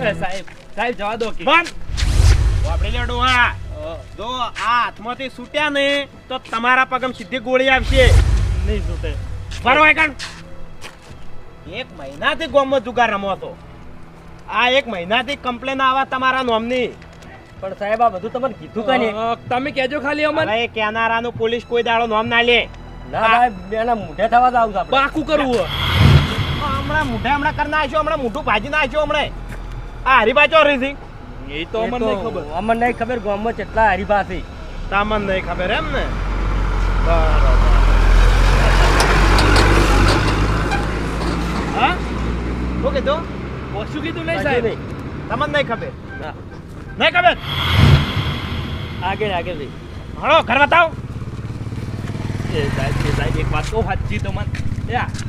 એ સાહેબ સાહેબ જવા દો કે. બંધ! વાપરી લે ડોહા જો આ હાથમાંથી છૂટ્યા ને તો તમારા પગમ સીધી ગોળી આવશે. નહીં છૂટે. બરોબર કણ એક મહિનાથી ગોમમાં જુગાર રમો હતો. આ એક મહિનાથી કમ્પ્લેન આવા તમારા નોમની. પણ સાહેબ આ બધું તમને કીધું કઈ નહીં તમે કેજો ખાલી અમને. કેનારા કેનારાનું પોલીસ કોઈ દાડો નોમ ના લે. ના ભાઈ એના મોઢે થવા જ આવું છે આપણે. બાકું કરવું. હમણાં મોઢે હમણાં કરી નાખ્યો હમણાં મોઢું ભાજી નાખ્યો હમણાં. આ હરીબાચો રીધી એ તો અમને નહીં ખબર. અમને નહીં ખબર ગામમાં કેટલા હરીફા છે તમને નહીં ખબર એમ ને? હા? શું કીધું? ઓછું કીધું નહીં સાહેબ. તમને નહીં ખબર. નહીં ખબર? આગળ આગળ ભાઈ હળો ઘર બતાવો. એ સાહેબ એ સાહેબ એક વાત કહું સાચી તો મને.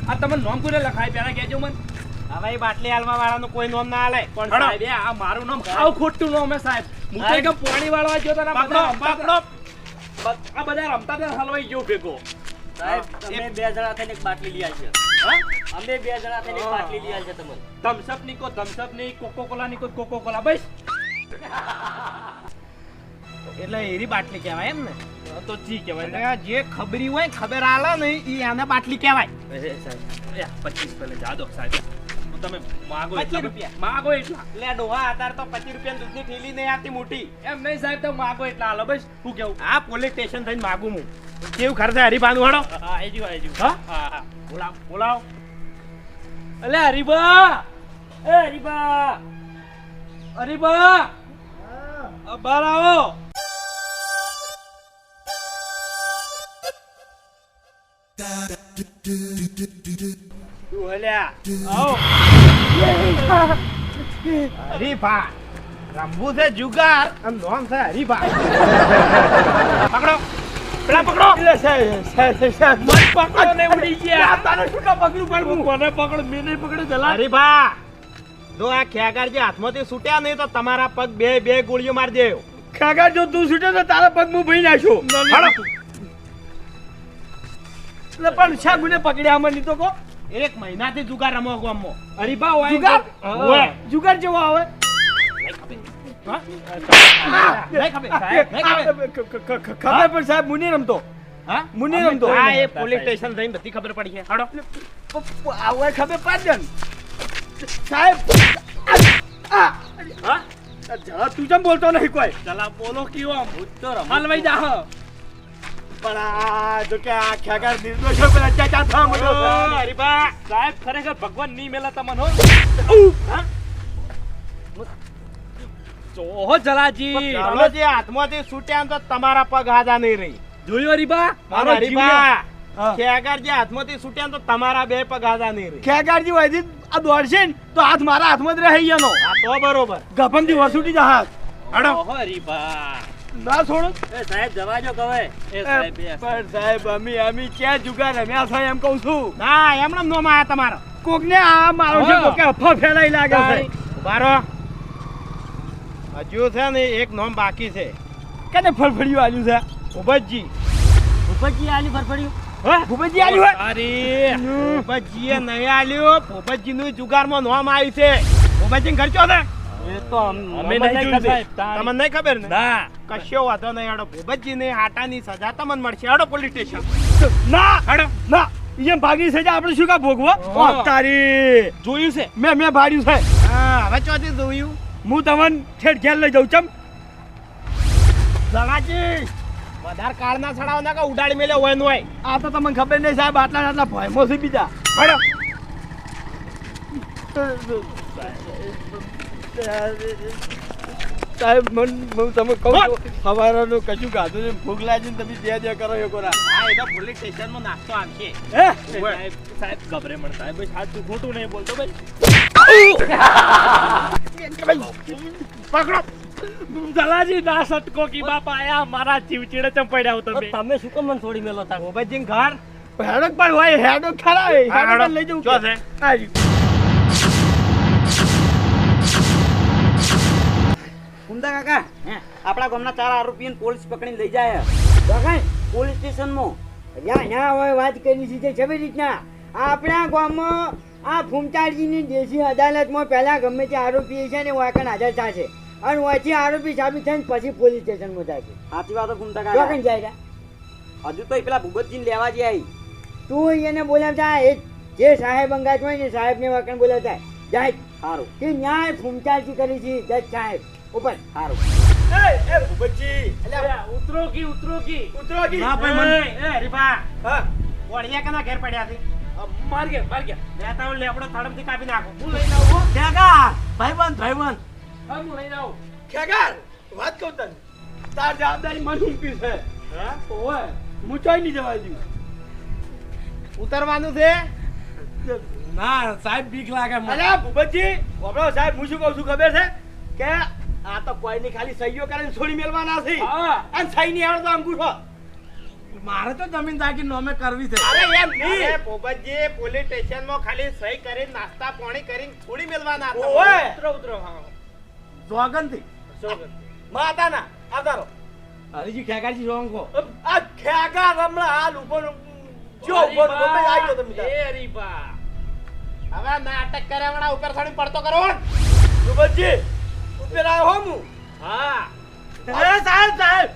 આ તમને તમે કોને લખાય પહેલાં કહેજો મને. હવે બાટલી હાલવા વાળાનું કોઈ નોમ ના હાલે પણ સાહેબ આ મારું નામ ખાવ ખોટું નામ હે સાહેબ. હું તો એકમ પાણી વાળવા ગયો તો આ પકડો બધા પકડો રમતા- આ બધા રમતા હતા હલવાઈ ગયો ભેગો. સાહેબ તમે બે જણા થઈને એક બાટલી લઈ અમે બે જણા થઈને એક બાટલી લઈ આવશે તમને. થમ્સઅપની કો થમ્સઅપની કોકો કોલા ની કો કોકો કોલા બસ. એટલે એરી બાટલી કહેવાય એમ ને? તો જી કહેવાય. એટલે જે ખબરી હોય ખબર આલે ને એ એને બાટલી કહેવાય. સાહેબ. પચીસ પેલે જા દો સાહેબ. તમે માગો 25 એટલા. રૂપિયા. માગો એટલા. લે ડોહા આતાર તો પચીસ રૂપિયા દૂધની થેલી નહીં આવતી મોટી. એમ નહીં સાહેબ તો માગો એટલા. હાલો બસ શું કેવું? આ પોલીસ સ્ટેશન થઈને માગું હું. કેવું ખર્ચે હરીબાનું હળો હા આઈજો આઈજો હા? હા હા. બોલાવ બોલાવ. અલે હરીબા એ હરીબા હરીબા બહાર આવો. તું હલ્યા આવો. હરીફા રમવું છે જુગાર. આમ નોમ છે હરીફા પકડો. પેલા પકડો. મને પકડો ને ઉડી ગયા. તારે શું કા પકડું પડવું? કોને પકડ મેં નહીં પકડે જલા હરીફા જો આ ખેગાર જે હાથમાંથી છૂટ્યા નહીં તો તમારા પગ બે બે ગોળીઓ મારી દે કાકા જો તું છૂટે તો તારા પગ હું ભઈ નાખ્યો પણ શા ગુને પકડ્યા મને તો કો એક મહિનાથી જુગાર રમો ગામમાં. હરીબા હોય જુગાર? હોય જુગાર જેવો આવે? ખબર સાહેબ, પણ સાહેબ મુની રમતો. હા? મુની રમતો. હા એ પોલીસ સ્ટેશન થઈને બધી ખબર પડી છે. હડો. આવું ખબર પાડજન સાહેબ હા? તું કેમ બોલતો નહીં કોઈ. ચલા બોલો કયો આમ. તો હલવાઈ જા હ. પણ આ જો કે આ ખેગાર નિર્દોષો પર અત્યાચાર થવા માંડ્યો છે. હરીફા સાહેબ ખરેખર ભગવાન નહીં મેલા તમને હો. હા? જોહો જલાજી હાથમાંથી છૂટ્યા તો તમારા પગ હાજા નહીં રહી. જોયો રીબા મારો હરીફા હા. જે હાથમાંથી છૂટ્યા તો તમારા બે પગ હાજા નહીં રહી. ખેગારજી વાયદી આ દોડશે ને તો હાથ મારા હાથમાં જ રહી ગયાનો હા તો બરોબર. ગફમથી વસૂટી જા હાથ હડો ના છોડો. એ સાહેબ જવા જો કહે પણ સાહેબ અમે અમે ક્યાં જુગાર રમ્યા છે એમ કહું છું? ના એમણે નોમ આયા તમારો. કોકને આ મારો છે કોકે અફવા ફેલાઈ લાગે છે. બારો હજુ છે ને એક નોમ બાકી છે. કને ફળફળિયું આલ્યું છે? ભૂપતજી. ભૂપતજી આલ્યું ફરફડ્યું? હા? ભૂપતજી આલ્યું અરે ભૂપતજીએ નહીં આલ્યું. ભૂપતજીનું જુગારમાં નોમ આવ્યું છે. ભૂપતજી ખર્ચો છે? તમને ખબર ને? ના. કશો વાંધો નહીં હેડો. ભૂપતજીને હાટાની સજા તમને મળશે. હેડો પોલીસ સ્ટેશન ના હેડો. ના એમ ભાગી સજા આપણે શું કા ભોગવો. તારી. જોયું છે? મેં મેં ભાડ્યું છે. હા હવે ચોથી જોયું. હું તમને ઠેઠ ઘેર લઈ જાઉં ચમ. જણાજી વધારે કાળ ના સડાવ ના કે ઉડાડી મેલે હોય ને હોય આ તો તમને ખબર નહીં સાહેબ આટલા ને આટલા ભયમો છે બીજા. હેડો. સાહેબ મન હું તમે કહું છું સવારનું કશું ગાધું ને ભૂખ લાગી ને તમે જે દે કરો એ કોરા. હા એ તો પોલીસ સ્ટેશનમાં નાસ્તો આવશે હે? સાહેબ સાહેબ ગભરે મણ સાહેબ સાચું ખોટું નહીં બોલતો ભાઈ. પકડો. દલાજી ના સટકો કી બાપા આયા મારા જીવ ચીડે ચંપડ્યા પડ્યા તો તમે તમે શું કામ મને છોડી મેલો તા ભૂપતજી ઘર હેડક પણ હોય હેડક ખરા હેડક લઈ જવું છે? કાકા આપણા ગામના ચાર આરોપીઓને પોલીસ પકડીને લઈ જાય પોલીસ સ્ટેશનમાં. ત્યાં ત્યાં હોય વાત કરી છે કેવી રીતના. આપણા ગામમાં આ ફૂમતાળજીની દેશી અદાલતમાં પહેલા ગમે તે આરોપી છે ને વાકણ હાજર થશે અને ઓછી આરોપી સાબિત થઈને પછી પોલીસ સ્ટેશનમાં જશે સાચી વાત ફૂમતા કાકા. જાય હજુ તો એ પેલા ભૂપતજીને લેવા જાય. તું એને બોલાવતા એ જે સાહેબ અંગાત હોય ને સાહેબને વાકણ બોલાવતા. જાય. સારું કે ન્યાય ફૂમતાળજી કરી છે જજ સાહેબ. ઉપર હારું. એ એ ભૂપતજી અલ્યા, ઉતરો કી ઉતરો કી ઉતરો કી ના ભાઈ, મને- એ હા. વળિયા કના ઘેર પડ્યા છે? માર ગયા માર ગયા લેતા હું લેપડો થડમથી કાપી નાખો. હું લઈને આવું હો. ખેગા ભાઈબંધ ભાઈબંધ. હા હું લઈને આવું. ખેગાર વાત કહું તને. તાર જવાબદારી મને ઊંઘી છે. હા? ઓય હું નહીં જવા દઉં ઉતરવાનું છે? ના સાહેબ બીક લાગે. અલ્યા ભૂપતજી આપણો સાહેબ હું શું કહું છું ખબર છે? કે આ તો કોઈની ખાલી સહીઓ કરીને છોડી મેળવાના છે. અને સહી ની આવડે તો અંગૂઠો મારે તો જમીન તાકી નોમે કરવી છે. અરે એમ નહીં અરે પોપટજી પોલીસ સ્ટેશનમાં ખાલી સહી કરી નાસ્તા પાણી કરીને છોડી મેલવાના હતા. ઓય ઉતરો ઉતરો હા જોગનથી માતાના આવતારો. હરીજી ખેગાજી જોંગો આ ખેગા રમણા હાલ ઊભો જો ઊભો ઊભો આવી ગયો તમે. એ હરીફા હવે નાટક કર્યાવાળા ઉપર થોડી પડતો કરો સુબતજી આવ્યો હો હું હા. અરે સાહેબ સાહેબ.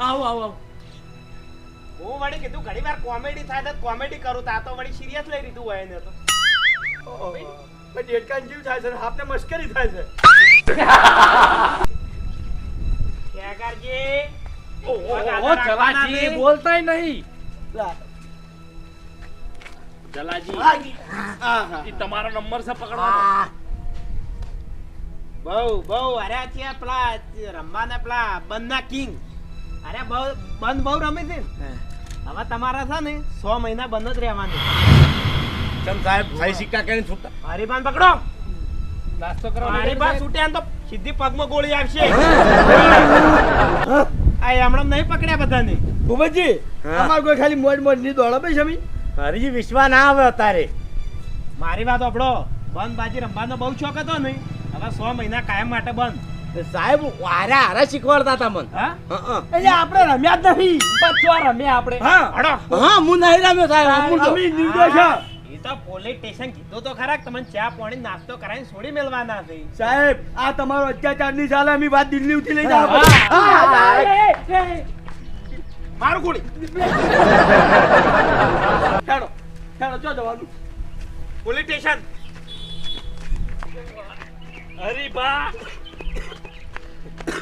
આવો આવો આવો. હું વળી કીધું ઘણી વાર કોમેડી થાય તો કોમેડી કરું તા તો વળી સિરિયસ લઈ લીધું હોય ને તો. ડેટકાન જીવ થાય છે? આપને મશ્કરી થાય છે? ખેગારજી ઓહો જલાજી. બોલતાય નહીં. જલાજી ઈ તમારો નંબર છે પકડવાનો. બહુ બહુ અરે છે પેલા રમવાના પેલા બંધના કિંગ. અરે બહુ બંધ બહુ રમે છે. હવે તમારા છે ને સો મહિના બંધ જ રહેવાનું. ચમ સાહેબ ભાઈ સિક્કા કરીને છૂટા હરીફાન પકડો. નાસ્તો કરો હરીફાન છૂટ્યા ને તો સીધી પગમાં ગોળી આવશે. આ હમણાં નહીં પકડ્યા બધાને. ભૂપતજી અમાર કોઈ ખાલી મોજ મોજની દોડો ભાઈ સમી હરીજી વિશ્વા ના આવે અત્યારે. મારી વાત આપણો બંધ બાજી રમવાનો બહુ શોખ હતો ને. હવે સો મહિના કાયમ માટે બંધ. સાહેબ વારે હારા શીખવાડતા હતા મને. હા? એટલે આપણે રમ્યા જ નહીં. બચ્ચો રમ્યા આપણે. હા. હા હું નહીં રમ્યો સાહેબ એ તો પોલીસ સ્ટેશન કીધું તો ખરા તમને ચા પાણી નાસ્તો કરાવીને છોડી મેળવાના છે. સાહેબ આ તમારો અત્યાચારની ચાલે અમે વાત દિલ્હી ઉઠી લઈ જાવ મારું ગોળી. જવાનું. પોલીસ સ્ટેશન હરીફા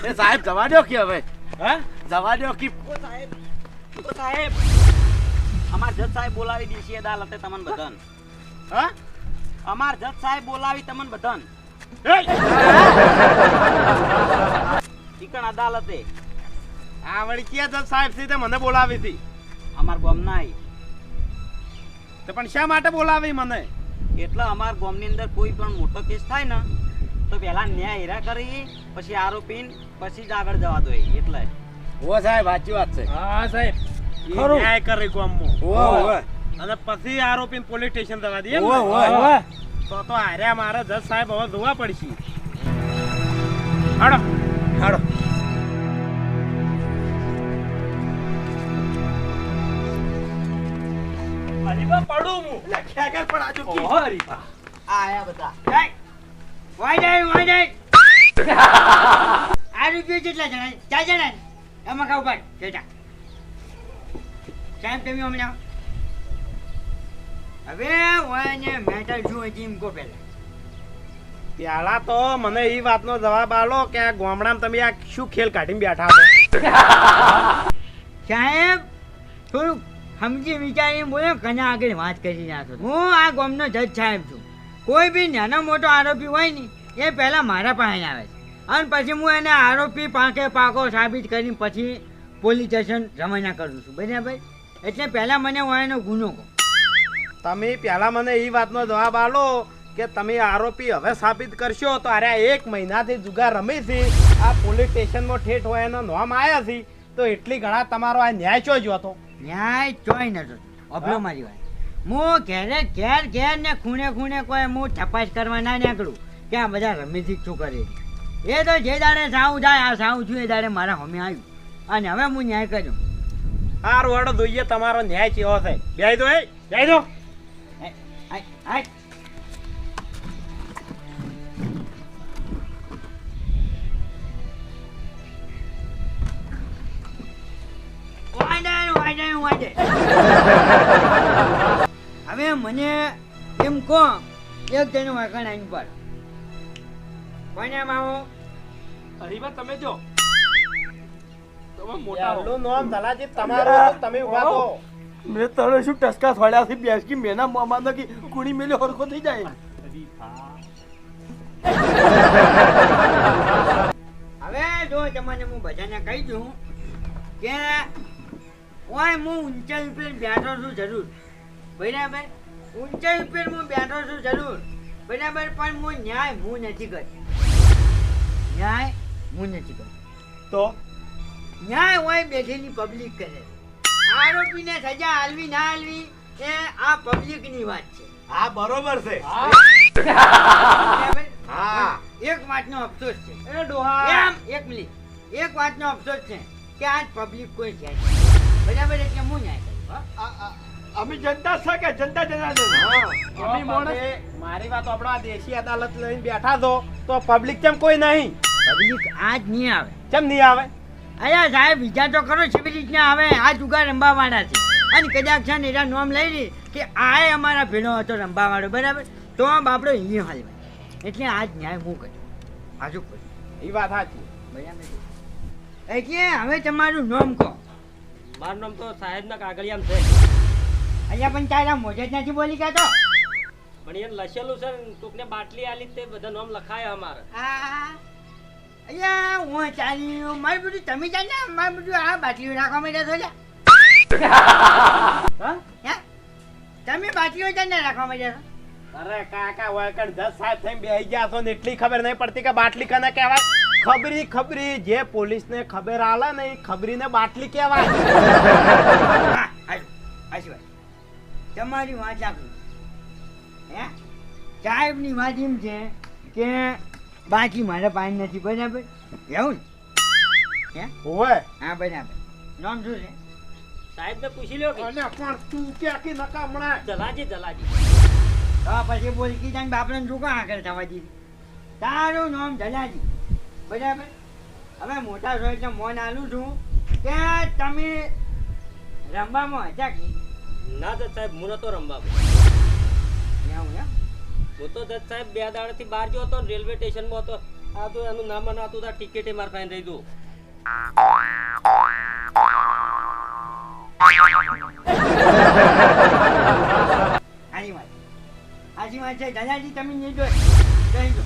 એ સાહેબ જવા દો કે હવે? હા? જવા દો કે ઓ સાહેબ ઓ સાહેબ. અમાર જજ સાહેબ બોલાવી દેશી અદાલતે તમને બધાન. હા? અમાર જજ સાહેબ બોલાવી તમને બધાન. ઈકણ અદાલતે? આ વળી કે જજ સાહેબ સીધે મને બોલાવી હતી. અમાર ગોમ નાઈ તો પણ શા માટે બોલાવી મને? એટલે અમાર ગોમની અંદર કોઈ પણ મોટો કેસ થાય ને તો પહેલા ન્યાય હીરા કરી પછી આરોપી પછી જ આગળ જવા દો એટલે. ઓ સાહેબ સાચી વાત છે. હા સાહેબ. ન્યાય કરે ગામમાં. અને પછી આરોપી પોલીસ સ્ટેશન જવા દે તો તો હાર્યા મારે જજ સાહેબ હવે જોવા પડશે. હાડો હાડો પડું હું. ખેગર પણ આજુ ઓહો આયા બધા. વાય જાય વાય જાય આ રૂપિયો કેટલા જણા ચાર જણા એમાં ખાવ પાડ બેટા. સાહેબ તમે હમણાં હવે હોય મેટર શું હોય એમ કહો પહેલા પેલા તો મને એ વાતનો જવાબ આલો કે આ ગામડામાં તમે આ શું ખેલ કાઢીને બેઠા છો? સાહેબ થોડુંક સમજી વિચારીને બોલો કના આગળ વાત કરી નાખો. હું આ ગામનો જજ સાહેબ છું. કોઈ બી નાનો મોટો આરોપી હોય ને એ પહેલાં મારા પાસે આવે છે. અને પછી હું એને આરોપી પાકે પાકો સાબિત કરીને પછી પોલીસ સ્ટેશન રવાના કરું છું. બરાબર એટલે પહેલાં મને હું એનો ગુનો કહો. તમે પહેલાં મને એ વાતનો જવાબ આલો કે તમે આરોપી હવે સાબિત કરશો તો અરે એક મહિનાથી જુગાર રમી છે. આ પોલીસ સ્ટેશનમાં ઠેઠ હોય એનો નામ આવ્યા છે. તો એટલી ઘણા તમારો આ ન્યાય ચો જો હતો ન્યાય ચોય નતો અભલો મારી વાત. હું ઘેરે ઘેર ઘેર ને ખૂણે ખૂણે કોઈ હું તપાસ કરવા ના નીકળું. કે આ બધા રમીથી શું કરે? એ તો જે દાડે સાવું જાય આ સાવ છું એ દાડે મારા હોમે આવ્યું. અને હવે હું ન્યાય કર્યો. સારું હડો જોઈએ તમારો ન્યાય કેવો છે. જાય દો એ જાય દો. વાય વાય વાય વાય આય. મને એમ કહો એક જણું વાકણ આવીને પર કોને માવો હરીબા તમે જો. તમે મોટા હો. નામ ધલાજી તમારું તમે ઊભા થો મેં તને શું ટસકા થોડ્યા થી બેસકી મેના મોમાં કે કુણી મેલે હરખો થઈ જાય. હવે જો તમને હું બધાને કહી દઉં કે ઓય હું ઊંચાઈ ઉપર બેઠો છું જરૂર. બરાબર? ઊંચાઈ ઉપર હું બેઠો છું જરૂર. બરાબર પણ હું ન્યાય હું નથી કરતો. ન્યાય હું નથી કરતો. તો? ન્યાય હોય બેઠેલી પબ્લિક કરે. આરોપીને સજા હાલવી ના હાલવી એ આ પબ્લિકની વાત છે. હા બરોબર છે. બરાબર? હા. એક વાતનો અફસોસ છે. એ ડોહા. એમ એક મિનિટ. એક વાતનો અફસોસ છે કે આજ પબ્લિક કોઈ છે નહીં. બરાબર? એટલે હું ન્યાય કરું હો. અમે જનતા છે કે જનતા જનાર્દન અમે માણસ- મારી વાત આપણો આ દેશી અદાલત લઈને બેઠા છો તો પબ્લિક કેમ કોઈ નહીં? પબ્લિક આજ નહીં આવે. કેમ નહીં આવે? અરે સાહેબ વિચાર તો કરો કેવી રીતના આવે. આ જુગાર રમવાવાળા છે. અને કદાચ છે ને એના નોમ લઈ લે કે આ અમારા ભેણો હતો રંબાવાળો બરાબર? તો આ બાપડો અહીંયા હાલવા એટલે આજ ન્યાય હું કર્યો આજુ કર્યું એ વાત સાચી. બરાબર એટલે હવે તમારું નામ કહો. મારું નામ તો સાહેબના કાગળિયામ છે. અહીંયા પણ તારા મોજે જ નથી બોલી કાતો પણ એ લખેલું છે ને કોકને બાટલી આલી તે બધા નામ લખાય અમારે. અહીંયા હું ચાલી મારું બધું તમે જાણે મારું બધું આ બાટલીઓ રાખવા માંડ્યા છો લ્યા. હે? તમે બાટલીઓ જાણે રાખવા માંડ્યા છો? અરે કાકા વળકણ દસ સાહેબ થઈને બેહી ગયા છો ને એટલી ખબર નહીં પડતી કે બાટલી કને કહેવાય? ખબરી ખબરી જે પોલીસને ખબર આલે ને એ ખબરીને બાટલી કહેવાય. વાત. તમારી વાત આપી હે? સાહેબની વાત એમ છે કે બાકી મારે પાણી નથી બરાબર? એવું ને? હોય હા બરાબર. નામ શું છે? સાહેબને પૂછી લ્યો કે. અને પણ તું કે નકા હમણાં? જલાજી જલાજી તો પછી બોલી કી ને બાપને શું કાં આગળ થવા દીધી તારું નામ જલાજી બરાબર? હવે મોટા છો એટલે મોન આલું છું કે તમે રમવામાં હતા કે? ના દત્ત સાહેબ હું નતો રમવા હું તો દત્ત સાહેબ બે દાડાથી બહાર ગયો હતો રેલવે સ્ટેશનમાં હતો. આ તો એનું નામ અને હતું ટિકિટ ટિકિટે માર પાસે રહી દઉં આની વાત. આજી વાત છે દાદાજી તમે નિર્દોષ કહી દો.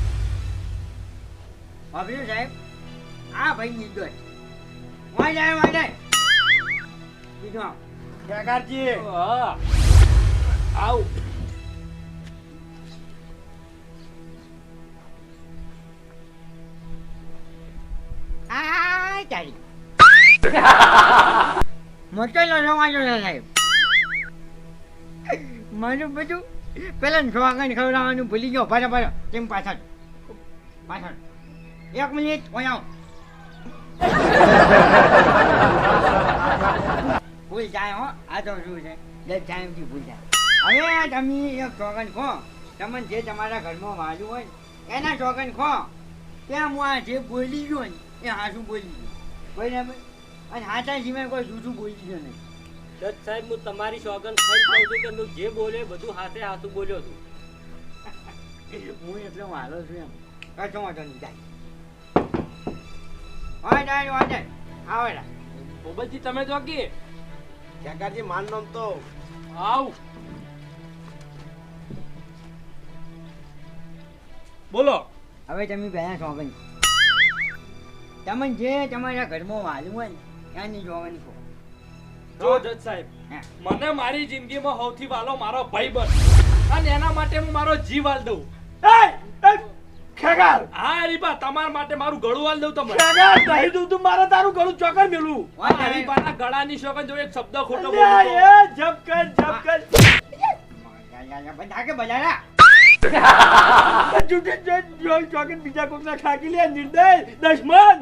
બાબુ સાહેબ. આ ભાઈ નિર્દોષ વાંચાય વાંચાય બીજું આવો. હા. આવ. આ ચાલી. મોટો લોસો વાંચો છે સાહેબ. મારું બધું પેલા સ્વાગન ખવડાવવાનું ભૂલી ગયો. પાછા પાછા તેમ પાછળ? પાછળ. એક મિનિટ હું આવો. ભૂલ જાય હો આ તો શું છે? દસ ટાઈમથી ભૂલ જાય હવે તમે એક સોગન ખો તમને જે તમારા ઘરમાં વાલું હોય એના ચોગન ખો. ત્યાં હું આ જે બોલી ગયો ને એ હાસું બોલી ગયો. બરાબર? અને હાથા સિવાય કોઈ જૂઠું બોલી ગયો નહીં. દત્ત સાહેબ હું તમારી સોગન ખાઈ કહું છું કે હું જે બોલ્યો બધું હાથે હાથું બોલ્યો છું. હું એટલે વાલો છું એમ. કશો વાંધો નહીં જાય. હોય જાય હોય જાય આવે બોબલજી તમે જો કે જગારજી માન નામ તો આવ. બોલો. હવે તમે બેના છો ભાઈ તમે જે તમારા ઘરમાં વાલું હોય ત્યાંની જોવાની કહો. જો જજ સાહેબ હા. મને મારી જિંદગીમાં સૌથી વાલો મારો ભાઈ બન. અને એના માટે હું મારો જીવ વાલ દઉં. ખેગાર હા રીબા તમાર માટે મારું ગળું આલ દઉં તમને. શેગર કહી દઉં તું મારે તારું ગળું ચોકર મેલું. હોય જાય. હરીબાના ગળાની શોકન જો એક શબ્દ ખોટો અલ્યા, એ જપ કર જપ કર. બધા કે બજારા જૂઠે જો ચોકર બીજા કોકના ખાકી લે નિર્દય દશમન.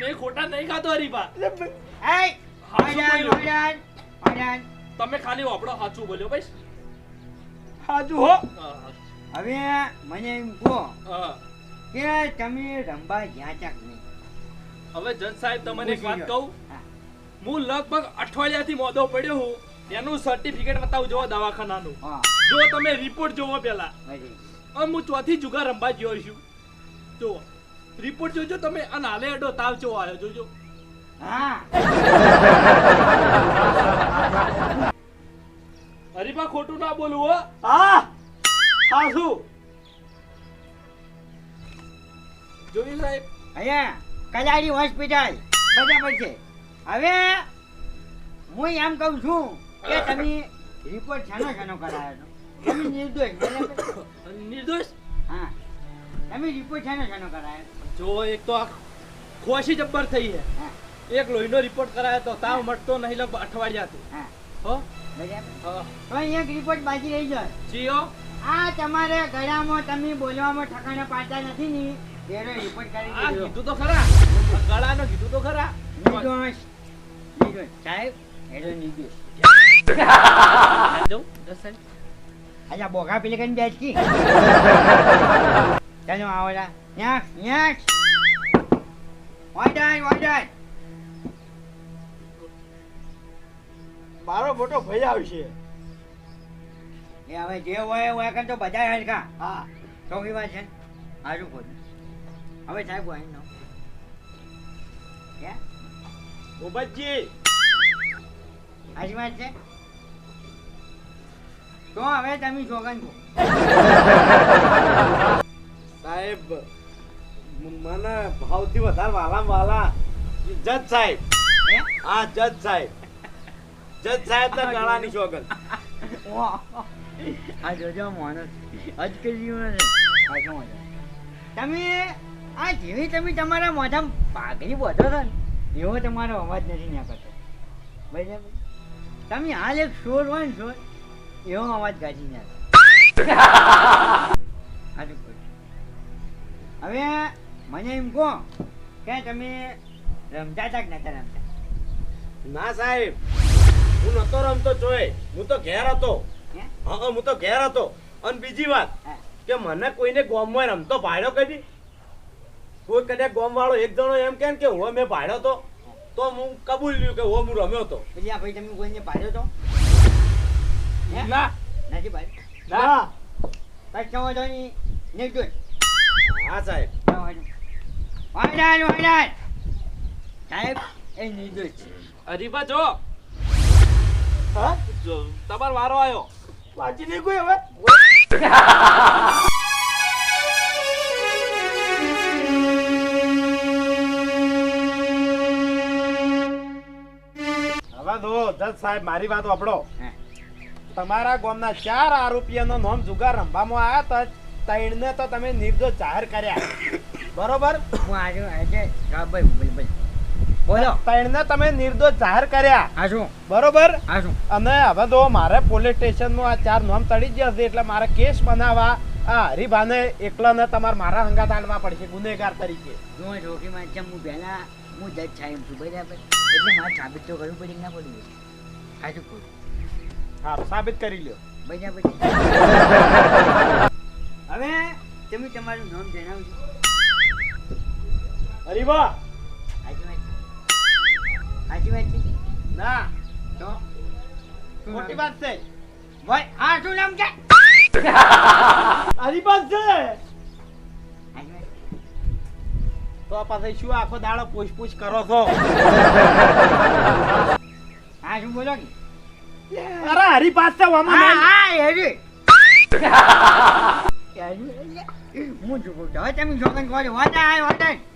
મેં ખોટા નહીં ખાતો હરીબા એ હાચું હોય બોલ્યો. જાય હોય જાય તમે ખાલી વાપડો સાચું બોલ્યો ભાઈ હાજુ હો. હવે મને એમ કહો હા. કે તમે રંબા ગયા ચાક નહીં. હવે જજ સાહેબ તમને એક વાત કહું? હું. લગભગ અઠવાડિયાથી મોદો પડ્યો હું. એનું સર્ટિફિકેટ બતાવું જો દવાખાનાનું. જો તમે રિપોર્ટ જોવો પેલા. હું ચોથી જુગાર રમવા ગયો છું. જો રિપોર્ટ જોજો તમે અને હાલે અડો તાવ ચો આવ્યો જોજો. હા. હરીફા ખોટું ના બોલવું હો. હા. હા શું? જોયું સાહેબ? અહીંયા કલાડી હોસ્પિટલ બરાબર છે. હવે હું એમ કહું છું કે તમે રિપોર્ટ છાનો છાનો કરાયો છો. તમે નિર્દોષ. નિર્દોષ? હા. તમે રિપોર્ટ છાનો છાનો કરાયો જો એક તો આ ખોશી જબ્બર થઈ છે. એક લોહીનો રિપોર્ટ કરાયો તો તાવ મટતો નહીં લગભગ અઠવાડિયાથી હા. હો? બરાબર? એક રિપોર્ટ બાકી રહી જાય જીઓ? આ તમારે ગળામાં તમે બોલવામાં ઠકાણા પાડતા નથી ને? આ કીધું તો ખરા. ગળાનો કીધું તો ખરા. સાહેબ બોગા પેલી કઈ બેસકી ચાલો આવડા. ન્યાક ન્યાક ઓર્ડર ઓર્ડર મારો મોટો ભાઈ આવશે. એ હવે જે હોય હોય કર તો બધા હરખા હા. ચોકી વાત છે. હાજુ ખોદ હવે સાહેબ હોય નો હે ઉબતજી હાજી વાત છે? તો હવે તમે જોગન કહો સાહેબ મને ભાવથી વધારે વાલા વાલા. જજ સાહેબ. હે? જજ સાહેબ. જજ સાહેબ તો ગળાની જોગન. આ જોજો માણસ અજ કે જીવન તમે આ જેવી તમે તમારા મોઢામાં પાઘડી બોધો છો ને એવો તમારો અવાજ નથી નીકળતો. બરાબર? તમે હાલ એક શોર હોય ને શોર એવો અવાજ ગાજી નાખો. હવે મને એમ કહો કે તમે રમતા હતા કે નતા રમતા? ના સાહેબ હું નતો રમતો જોઈ હું તો ઘેર હતો. હા? હા, તો ઘેર હતો. અને બીજી વાત. કે મને કોઈને ગોમમાં રમતો ભાડ્યો કદી કોઈ કદાચ ગોમ વાળો એક જણો એમ કેમ કે હો મેં ભાડ્યો તો. તો હું કબૂલ લ્યું કે હો હું રમ્યો તો. પછી આ ભાઈ તમે કોઈને પાડ્યો તો? ના. નથી ભાઈ. ના. પછી કહો તો નહીં. નિર્દોષ હા સાહેબ. વાયદાન વાયદાન સાહેબ એ નિર્દોષ છે હરીફા જો. હા? જો તમારો વારો આવ્યો વાંચી નહીં કોઈ હવે? હવે દો જજ સાહેબ મારી વાત વાપડો તમારા ગામના ચાર આરોપીઓનો નામ જુગાર રંભામાં આવ્યા તો ત્રણને તો તમે નિર્દોષ જાહેર કર્યા. બરોબર? બોલ. ત્રણને તમે નિર્દોષ જાહેર કર્યા. બરોબર? અને હવે તો મારે પોલીસ સ્ટેશનનું આ ચાર નામ તળી ગયા છે એટલે મારે કેસ બનાવવા આ હરિભાને એકલાને તમારે મારા હંગાત આલવા પડશે ગુનેગાર તરીકે. હું પહેલા હું જજ સાહેબ છું બરાબર? એટલે મારે સાબિત તો કરવું પડે ના પડવું સાચું કહું. હા સાબિત કરી લ્યો. બરાબર હવે તમે તમારું નામ જણાવજો. હરિભા સાચી વાત સાચી વાત છે? ના તો મોટી વાત છે. ભાઈ આ શું નામ છે? હરિભા છે. તો પછી શું આખો દાડો પૂછ પૂછ કરો છો? હા શું બોલો કે અરે હરી પાસે હા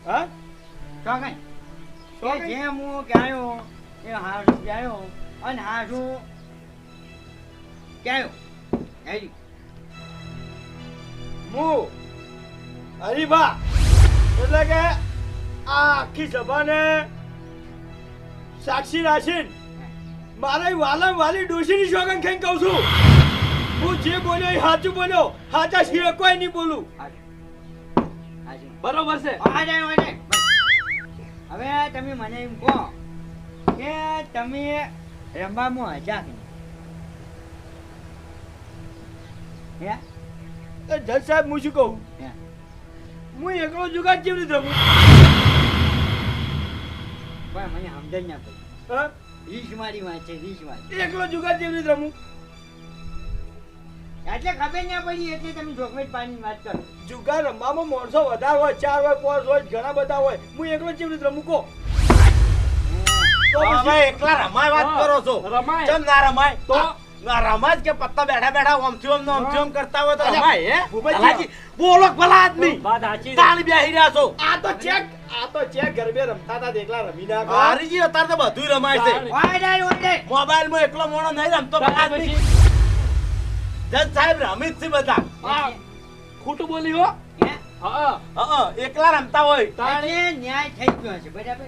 હા તમે આય? જે હું કહેયો એ હારું કહેયો અને હારું કહેયો હેરી. હું હરીબા એટલે કે આ આખી સભાને સાક્ષી રાખીને મારે વાલમ વાલી ડોશીની શોગન ખાઈને કહું છું. હું જે બોલ્યો એ સાચું બોલ્યો. સાચા સિવાય કોઈ નહીં બોલું. હાચું બરોબર છે. હવે તમે મને એમ કહો કે તમે રમવામાં હજા નહીં? હે? એ જજ સાહેબ હું શું કહું? હે એકલો જુગાર કેવી રીતે રમું? ભાઈ મને સમજણ ના પડી. હા? રીસ મારી વાત છે રીસ મારી એકલો જુગાર જેવી રીતે રમું? એટલે ખબર ના પડી એટલે તમે ચોકલેટ પાણી વાત કરો. જુગાર રમવામાં માણસો વધારે હોય ચાર હોય પાંચ હોય ઘણા બધા હોય. હું એકલો જેવી રીતે રમું કહો? એકલા રમાય વાત કરો છો. રમાય. ચમ ના રમાય? તો? ના રમાય કે પત્તા બેઠા બેઠા ઓમથી ઓમ ને ઓમથી ઓમ કરતા હોય તો રમાય હે? ભૂપતજી. બોલો ભલા આદમી? વાત સાચી તાણ બેહી રહ્યા છો. આ તો ચેક આ તો ચેક ગરબે રમતા હતા એકલા રમી નાખો હારીજી અત્યારે તો બધું રમાય છે. ઓર્ડર ઓય મોબાઈલમાં એકલો મોણો નહીં રમતો ભલા આદમી. જજ સાહેબ રમી છે બધા. ખોટું બોલી હો? હે? એકલા રમતા હોય. તાણે. ન્યાય થઈ ગયો છે બરાબર.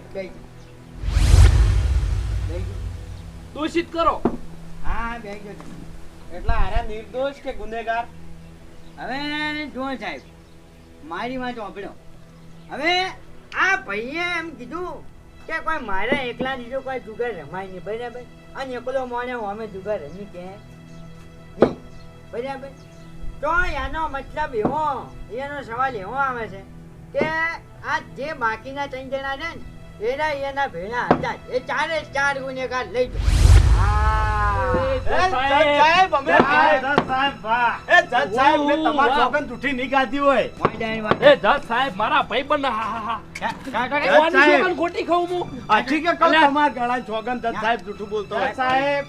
દૂષિત કરો. હા, બે ગયો એટલા એટલે નિર્દોષ કે ગુનેગાર? હવે જો સાહેબ, મારી માં સાંભળો. હવે આ ભાઈએ એમ કીધું કે કોઈ મારે એકલા દીધો કોઈ જુગાર રમાય નહીં, બરાબર? અને એકલો મોને અમે જુગાર રમી કે? બરાબર? તો એનો મતલબ એવો, એનો સવાલ એવો આવે છે કે આ જે બાકીના ત્રણ જણા છે એના એના ભેણા હતા. એ ચારે ચાર ગુનેગાર લઈ જાઓ સાહેબ સાહેબ સાહેબ મેં સાહેબ સાહેબ. સાહેબ સાહેબ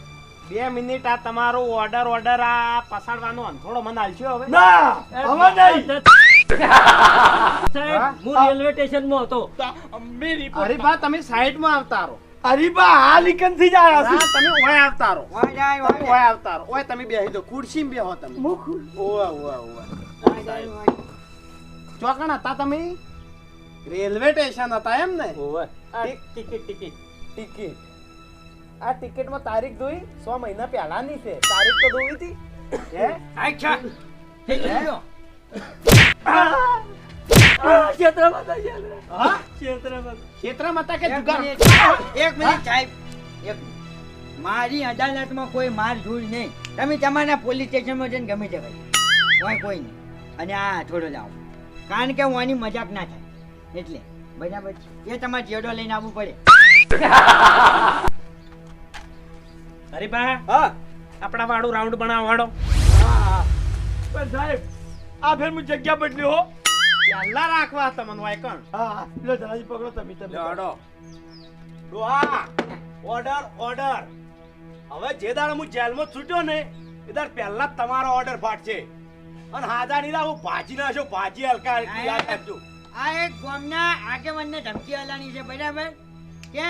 બે મિનિટ આ તમારો ઓર્ડર ઓર્ડર આ પસાડવાનો અંથોડો મને આલશો હવે? ના હવે નહીં. હું રેલવે સ્ટેશનમાં હતો. મેં હરીભા તમે સાઈડમાં આવતા રહો. હરીબા હાલ ઈકનથી જ આયા ના, તમે ઓય આવતારો. ઓય આવતા ઓય. તમે બેહી દો ખુરશીમાં બેહો તમે. ઓવા ઓવા ઓવા વાત. ચોકણ હતા તમે? રેલવે સ્ટેશન હતા એમ ને? Ticket- ticket ticket. ટિકિટ. આ ટિકિટમાં તારીખ જોઈ? સો મહિના પહેલાની છે. તારીખ તો જોઈ હતી. હે? થઈ ગયો. હા? ક્ષેત્રમાં હતા કે જુગાર એક મિનિટ સાહેબ એક મારી અદાલતમાં કોઈ માર ધૂળ નહીં. તમે તમારા પોલીસ સ્ટેશનમાં જઈને ગમે તે ભાઈ કોઈ કોઈ નહીં. અને આ થોડો જાઓ. કારણ કે હું આની મજાક ના થાય. એટલે બરાબર છે. એ તમારે જેડો લઈને આવવું પડે. અરે હા? આપણા વાળું રાઉન્ડ બનાવવાડો હા. પણ સાહેબ આ ફેર હું જગ્યા બદલી હો. પહેલા રાખવા તમને વાયકણ હા લો જણાજી પકડો તમે તમે લેવાડો ડોહા ઓર્ડર ઓર્ડર. હવે જે દાડે હું જેલમાં છૂટ્યો ને એ દાડ પહેલા જ તમારો ઓર્ડર ફાટશે. અને હાજા નીલા હું ભાજી નાશો ભાજી હલકા હલકી યાદ રાખજો. આ એક ગોમના આગેવાનને ધમકી આલવાની છે બરાબર? કે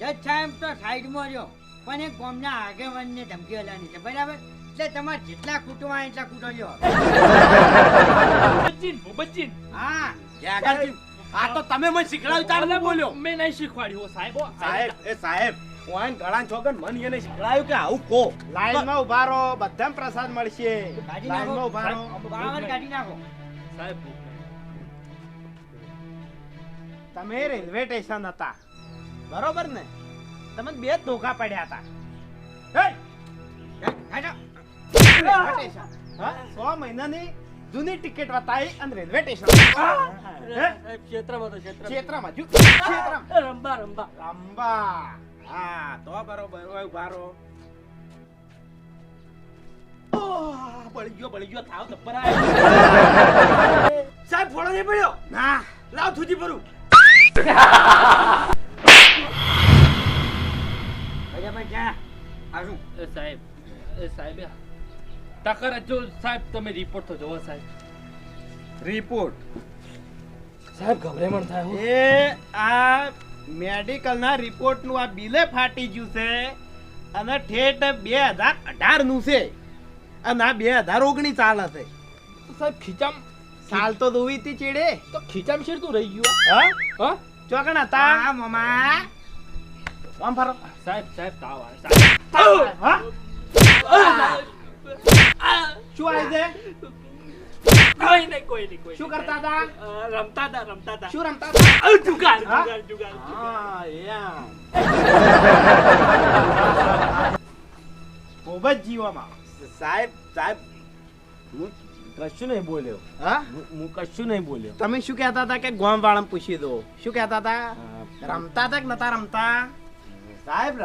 જજ સાહેબ તો સાઈડમાં રહ્યો પણ એક ગોમના આગેવાનને ધમકી આલવાની છે બરાબર? એટલે તમારે જેટલા કૂટવા એટલા કૂટો લ્યો. હા આ તો તમે મને શીખડાવ્યું તાર ને બોલ્યો? મેં નહીં શીખવાડ્યું સાહેબ સાહેબ એ સાહેબ ઓન ગળાન છોકન મન એને શીખડાયું કે આવું કો લાઈનમાં ઊભા રહો બધા પ્રસાદ મળશે. લાઈનમાં ઊભા રહો. બાવન કાઢી નાખો. સાહેબ તમે રેલવે સ્ટેશન હતા. બરોબર ને? તમને બે ધોકા પડ્યા હતા. સો મહિનાની જૂની ટિકિટ વતાઈ અને રેલવે સ્ટેશન? ક્ષેત્રમાં તો ક્ષેત્ર ક્ષેત્રમાં જુ ક્ષેત્રમાં. રંબા રંબા. લાંબા હા તો બરોબર રહો. ઓહ, બળી ગયો બળી ગયો થાવ તપ્પર આયો. સાહેબ ફોડો નહીં પડ્યો? ના. લાવ થૂજી ભરું. જા આવું સાહેબ સાહેબ એ ટકર જ સાહેબ તમે રિપોર્ટ તો જોવો સાહેબ રિપોર્ટ સાહેબ ગભરામણ થાય હો. એ આ મેડિકલના રિપોર્ટનું આ બિલે ફાટી ગયું છે અને ઠેઠ બે હજાર અઢારનું છે અને આ બે હજાર ઓગણીસ ચાલ હશે સાહેબ ખીચામ સાલ તો દોવી હતી ચેડે તો ખીચામ શેરતું રહી ગયું હા હા ચોકણા તા હા મમા આમ ફરો સાહેબ સાહેબ તાવ આવે સાહેબ હા શું આવી છે? કોઈ નહીં કોઈ નહીં કોઈ શું કરતા હતા? રમતા હતા રમતા હતા. શું રમતા હતા? જુગાર જુગાર જુગાર હા એમ. ખૂબ જ જીવામાં. સાહેબ સાહેબ હું કશું નહીં બોલ્યો. હા? હું કશું નહીં બોલ્યો. તમે શું કહેતા હતા કે ગોમ વાળા પૂછી દો? શું કહેતા હતા? રમતા હતા કે નતા રમતા? સાહેબ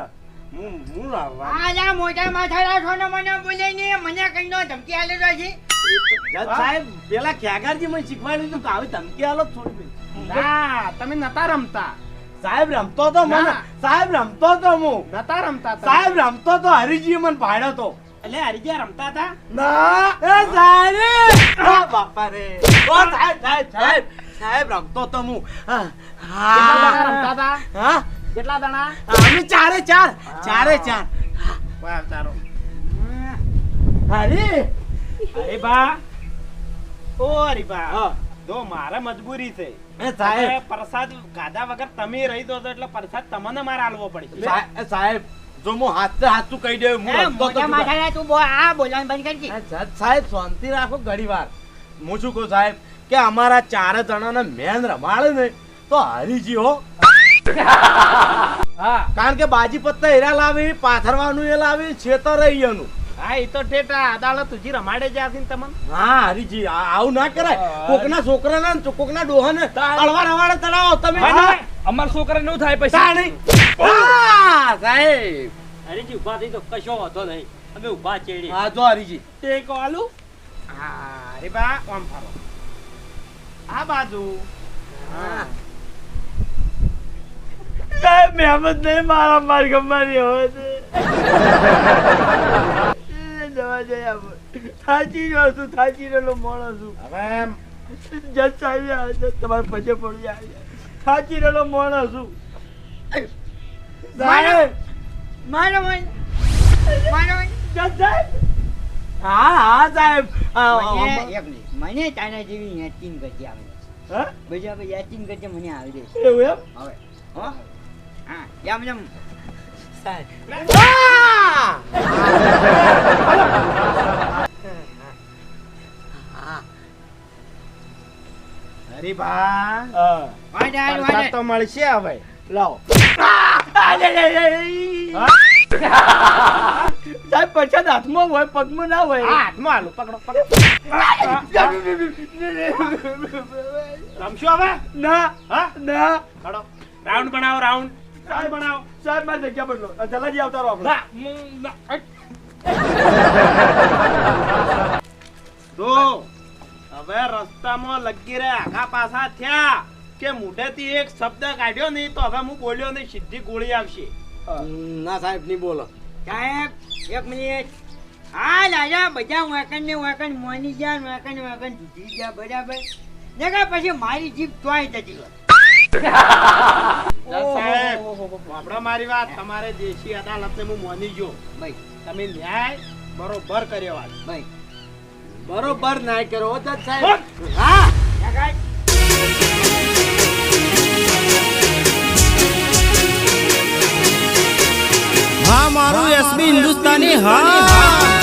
હું હું લાવવા? આલા મોટા માથા રાખો ને મને બોલે ને મને કઈ નો ધમકી આલે તો છે જજ સાહેબ પેલા ખ્યાગારજી મને શીખવાડ્યું તું કે આવી ધમકી આલો થોડી ના તમે નતા રમતા. સાહેબ રમતો તો મને સાહેબ રમતો તો હું. નતા રમતા સાહેબ રમતો તો હરીજી મને ભાડ્યો તો. એટલે હરીજી રમતા હતા? ના. એ સાહેબ બાપા રે ઓ સાહેબ સાહેબ સાહેબ સાહેબ રમતો તો હું. હા. હા રમતા હતા? હા? કેટલા દાણા? અમે ચારે ચાર ચારે ચાર. વાહ ચારો. હરી? અરે બા. ઓ અરે બા. જો મારે મજબૂરી છે. સાહેબ. પ્રસાદ ગાધા વગર તમે રહી દો એટલે પ્રસાદ તમને મારે આલવો પડશે. સાહેબ જો હું હાથે હાથું કહી દઉં હું એ રમતો તો મોટા તું આ બોલવાનું બંધ કરજે. આ સાહેબ શાંતિ રાખો ઘડીવાર હું શું કહું સાહેબ કે અમારા ચાર જણાને મેન રમાડે ને તો હરીજી હો હા. કારણ કે બાજી પત્તા હીરા લાવી પાથરવાનું એ લાવી છેતર એનું. હા એ તો ઠેઠ અદાલત ઉજી રમાડે જ્યાંથી તમને. હા હરીજી આવું ના કરાય. કોકના છોકરાના ને કોકના ડોહાને અળવા રવાડે તળાવો. તમે ભાઈ, છોકરા નું થાય પૈસા નહીં સાહેબ. હરીજી ઊભા થઈ તો કશો વાંધો નહીં. અમે ઊભા ચેડી હા જો હરીજી. તે આલુ હા અરે બા આમ ફારો આ બાજુ. હા. સાહેબ મહેમદ નહીં મારા માર ગમવાની હવે જવા જઈ થાચી રહ્યો છું થાચી રહેલો માણસ છું હવે જજ આવ્યા આવે છે તમારે પગે પડી આવ્યા થાચી રહેલો માણસ છું મારો સાહેબ મારો મને મારો મને જજ સાહેબ હા હા સાહેબ મને તારા જેવી યાચીન કરતી આવે? બીજા ભાઈ યાચીન કરતી મને આવી દે એવું એમ હવે હો હા યામ યામ અરે બા હા. વાડે હાલ, પ્રસાદ વાડે. તો મળશે હવે લાવો સાહેબ પ્રસાદ હાથમાં હોય પગમાં ના હોય હાથમાં હાલો પકડો પકડો રમશો હવે ના હા ના રાઉન્ડ બનાવો રાઉન્ડ રાઉન્ડ બનાવો. સાહેબ મારી જગ્યા બદલો. જલ્દી આવતા રહો આપણે. ના, હું ના, હટ. જો હવે રસ્તામાં લગી રહ્યા આખા પાછા થયા કે મોઢેથી એક શબ્દ કાઢ્યો નહીં તો હવે હું બોલ્યો નહીં સીધી ગોળી આવશે. ના સાહેબ નહીં બોલો. સાહેબ એક મિનિટ. હા દાદા બધા વાંકણ ને વાંકણ મોની ગયા વાંકણ વાંકણ ને જીતી ગયા બરાબર. નકર પછી મારી જીભ તોય જતી હોય સાહેબ મારી વાત તમારે દેશી અદાલતને હું માની ગયો. ભાઈ તમે ન્યાય બરોબર કર્યો આજ. ભાઈ બરોબર ના કર્યો. જજ સાહેબ. હા. હા મારું એસબી હિન્દુસ્તાની હા.